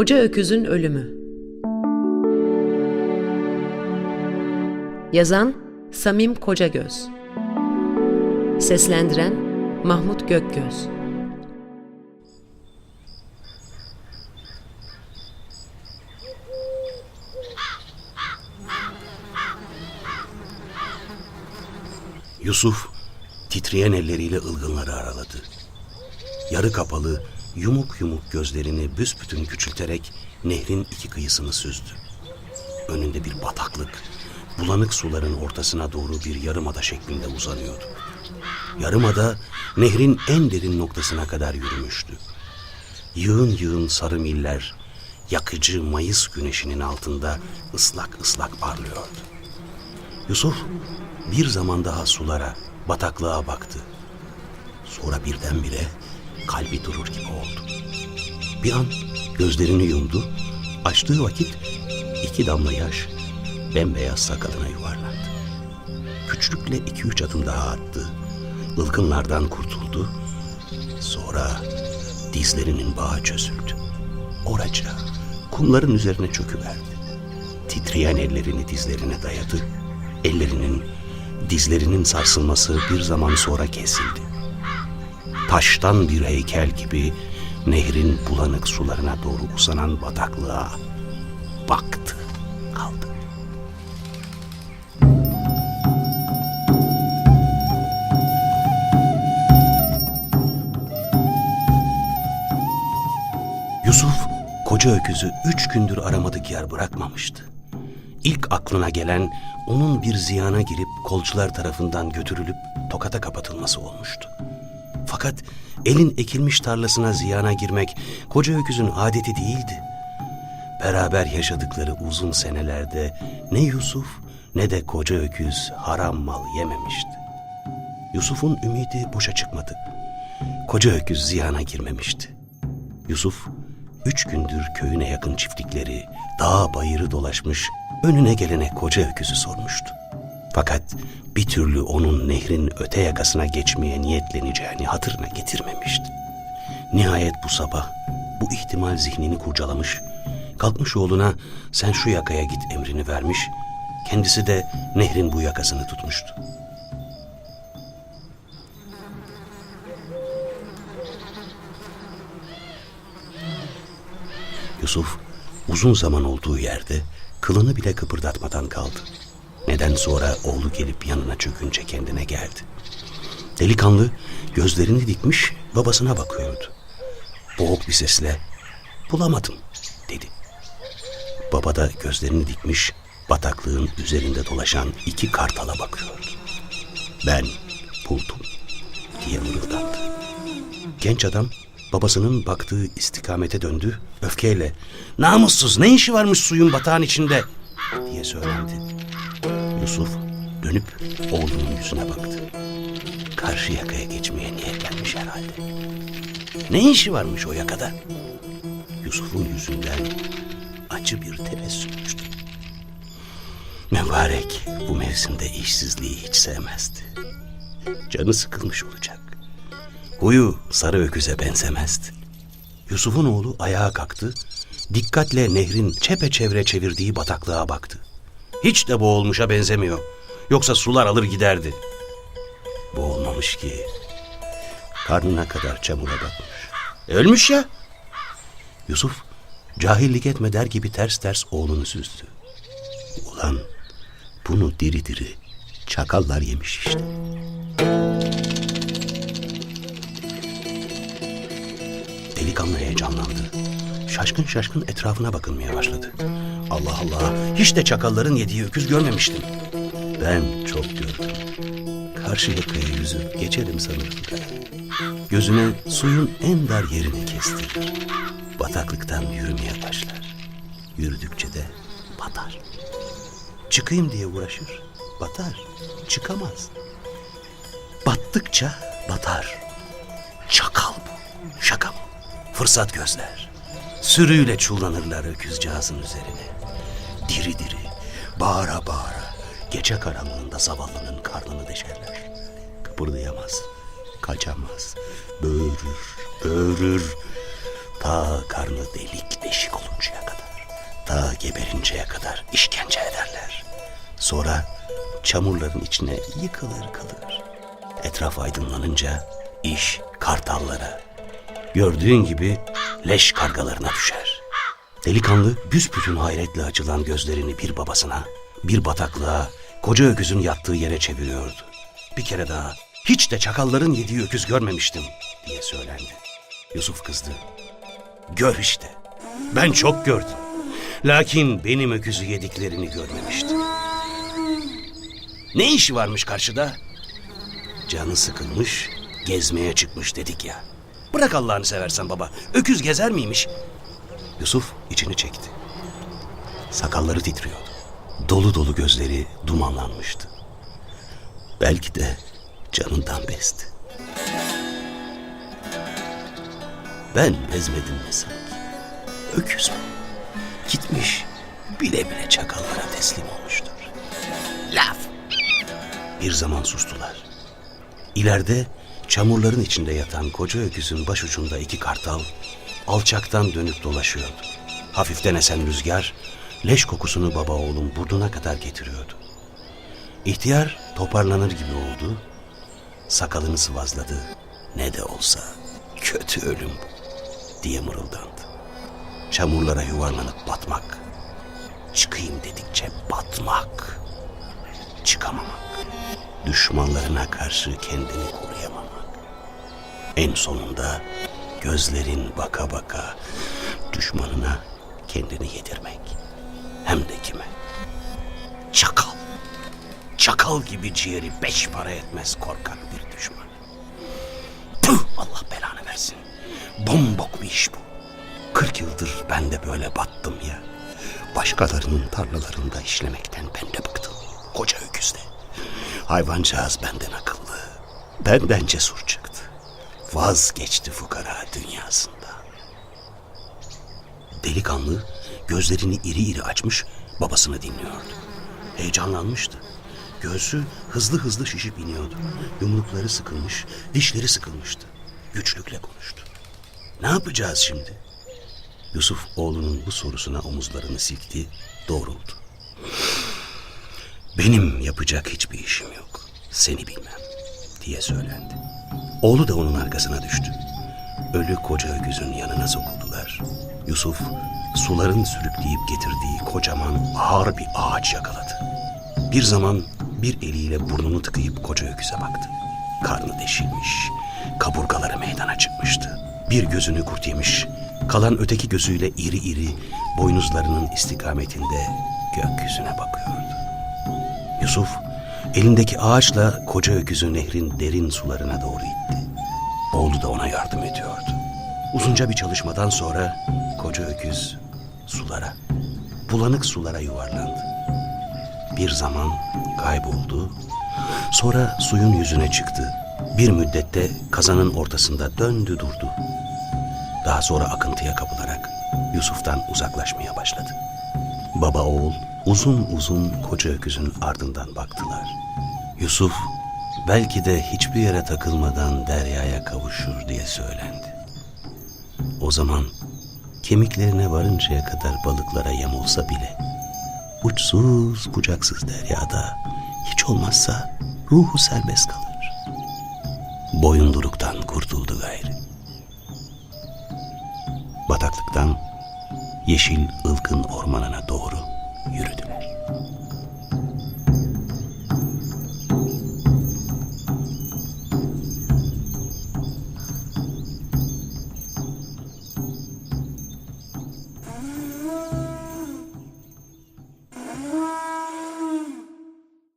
Koca Öküzün Ölümü. Yazan Samim Kocagöz. Seslendiren Mahmut Gökgöz. Yusuf titreyen elleriyle ılgınları araladı. Yarı kapalı, yumuk yumuk gözlerini büsbütün küçülterek nehrin iki kıyısını süzdü. Önünde bir bataklık, bulanık suların ortasına doğru bir yarımada şeklinde uzanıyordu. Yarımada nehrin en derin noktasına kadar yürümüştü. Yığın yığın sarı miller, yakıcı Mayıs güneşinin altında ıslak ıslak parlıyordu. Yusuf bir zaman daha sulara, bataklığa baktı. Sonra birdenbire kalbi durur gibi oldu. Bir an gözlerini yumdu. Açtığı vakit iki damla yaş bembeyaz sakalına yuvarlandı. Küçülükle iki üç adım daha attı. Ilgınlardan kurtuldu. Sonra dizlerinin bağı çözüldü. Oraca kumların üzerine çöküverdi. Titreyen ellerini dizlerine dayadı. Ellerinin, dizlerinin sarsılması bir zaman sonra kesildi. Taştan bir heykel gibi nehrin bulanık sularına doğru uzanan bataklığa baktı, kaldı. Yusuf koca öküzü üç gündür aramadık yer bırakmamıştı. İlk aklına gelen onun bir ziyana girip kolcular tarafından götürülüp tokata kapatılması olmuştu. Fakat elin ekilmiş tarlasına ziyana girmek koca öküzün adeti değildi. Beraber yaşadıkları uzun senelerde ne Yusuf ne de koca öküz haram mal yememişti. Yusuf'un ümidi boşa çıkmadı. Koca öküz ziyana girmemişti. Yusuf üç gündür köyüne yakın çiftlikleri, dağ bayırı dolaşmış, önüne gelene koca öküzü sormuştu. Fakat bir türlü onun nehrin öte yakasına geçmeye niyetleneceğini hatırına getirmemişti. Nihayet bu sabah bu ihtimal zihnini kurcalamış, kalkmış oğluna sen şu yakaya git emrini vermiş, kendisi de nehrin bu yakasını tutmuştu. Yusuf uzun zaman olduğu yerde kılını bile kıpırdatmadan kaldı. Neden sonra oğlu gelip yanına çökünce kendine geldi. Delikanlı gözlerini dikmiş babasına bakıyordu. Boğuk bir sesle bulamadım dedi. Baba da gözlerini dikmiş bataklığın üzerinde dolaşan iki kartala bakıyordu. Ben buldum diye mırıldandı. Genç adam babasının baktığı istikamete döndü. Öfkeyle namussuz ne işi varmış suyun batağın içinde diye söylendi. Yusuf dönüp oğlunun yüzüne baktı. Karşı yakaya geçmeye niyetlenmiş herhalde. Ne işi varmış o yakada? Yusuf'un yüzünden acı bir tebessüm uçtu. Mübarek bu mevsimde işsizliği hiç sevmezdi. Canı sıkılmış olacak. Huyu sarı öküze benzemezdi. Yusuf'un oğlu ayağa kalktı, dikkatle nehrin çepeçevre çevirdiği bataklığa baktı. Hiç de boğulmuşa benzemiyor. Yoksa sular alır giderdi. Boğulmamış ki. Karnına kadar çamura batmış. E, ölmüş ya. Yusuf cahillik etme der gibi ters ters oğlunu süzdü. Ulan bunu diri diri çakallar yemiş işte. Delikanlı heyecanlandı. Şaşkın şaşkın etrafına bakınmaya başladı. Allah Allah, hiç de çakalların yediği öküz görmemiştim. Ben çok gördüm. Karşı yakaya yüzüp geçerim sanırım. Gözüne suyun en dar yerini kestirir. Bataklıktan yürümeye başlar. Yürüdükçe de batar. Çıkayım diye uğraşır. Batar. Çıkamaz. Battıkça batar. Çakal bu. Şaka mı? Fırsat gözler. Sürüyle çullanırlar öküzcağızın üzerine. Diri diri, bağıra bağıra, gece karanlığında zavallının karnını deşerler. Kıpırdayamaz, kaçamaz, böğürür, böğürür. Ta karnı delik deşik olur. ta geberinceye kadar işkence ederler. Sonra çamurların içine yıkılır kalır. Etraf aydınlanınca iş kartallara, gördüğün gibi leş kargalarına düşer. Delikanlı büsbütün hayretle açılan gözlerini bir babasına, bir bataklığa, koca öküzün yattığı yere çeviriyordu. Bir kere daha hiç de çakalların yediği öküz görmemiştim diye söylendi. Yusuf kızdı. Gör işte. Ben çok gördüm. Lakin benim öküzü yediklerini görmemiştim. Ne işi varmış karşıda? Canı sıkılmış, gezmeye çıkmış dedik ya. Bırak Allah'ını seversen baba. Öküz gezer miymiş? Yusuf içini çekti. Sakalları titriyordu. Dolu dolu gözleri dumanlanmıştı. Belki de canından bezdi. Ben bezmedim mi sanki? Öküz mü? Gitmiş bile bile çakallara teslim olmuştur. Laf! Bir zaman sustular. İleride çamurların içinde yatan koca öküzün başucunda iki kartal alçaktan dönüp dolaşıyordu. Hafiften esen rüzgar leş kokusunu baba oğlum burnuna kadar getiriyordu. İhtiyar toparlanır gibi oldu. Sakalını sıvazladı. Ne de olsa kötü ölüm bu diye mırıldandı. Çamurlara yuvarlanıp batmak. Çıkayım dedikçe batmak. Çıkamamak. Düşmanlarına karşı kendini koruyamamak. En sonunda gözlerin baka baka düşmanına kendini yedirmek. Hem de kime? Çakal. Çakal gibi ciğeri beş para etmez korkak bir düşman. Tüh Allah belanı versin. Bombok bir iş bu. Kırk yıldır ben de böyle battım ya. Başkalarının tarlalarında işlemekten ben de bıktım. Koca öküzde. Hayvancağız benden akıllı. Benden cesur çıktı. Vazgeçti fukara dünyasında. Delikanlı gözlerini iri iri açmış babasını dinliyordu. Heyecanlanmıştı. Göğsü hızlı hızlı şişip iniyordu. Yumrukları sıkılmış, dişleri sıkılmıştı. Güçlükle konuştu. Ne yapacağız şimdi? Yusuf oğlunun bu sorusuna omuzlarını silkti, doğruldu. Benim yapacak hiçbir işim yok. Seni bilmem diye söylendi. Oğlu da onun arkasına düştü. Ölü koca öküzün yanına sokuldular. Yusuf suların sürükleyip getirdiği kocaman ağır bir ağaç yakaladı. Bir zaman bir eliyle burnunu tıkayıp koca öküze baktı. Karnı deşilmiş, kaburgaları meydana çıkmıştı. Bir gözünü kurt yemiş, kalan öteki gözüyle iri iri boynuzlarının istikametinde gökyüzüne bakıyordu. Yusuf elindeki ağaçla koca öküzü nehrin derin sularına doğru itti. Oğlu da ona yardım ediyordu. Uzunca bir çalışmadan sonra koca öküz sulara, bulanık sulara yuvarlandı. Bir zaman kayboldu. Sonra suyun yüzüne çıktı. Bir müddette kazanın ortasında döndü durdu. Daha sonra akıntıya kapılarak Yusuf'tan uzaklaşmaya başladı. Baba oğul uzun uzun koca öküzün ardından baktılar. Yusuf belki de hiçbir yere takılmadan deryaya kavuşur diye söylendi. O zaman kemiklerine varıncaya kadar balıklara yem olsa bile uçsuz bucaksız deryada hiç olmazsa ruhu serbest kalır. Boyunduruktan kurtuldu gayrı. Bataklıktan yeşil ılgın ormanına doğru yürüdüm.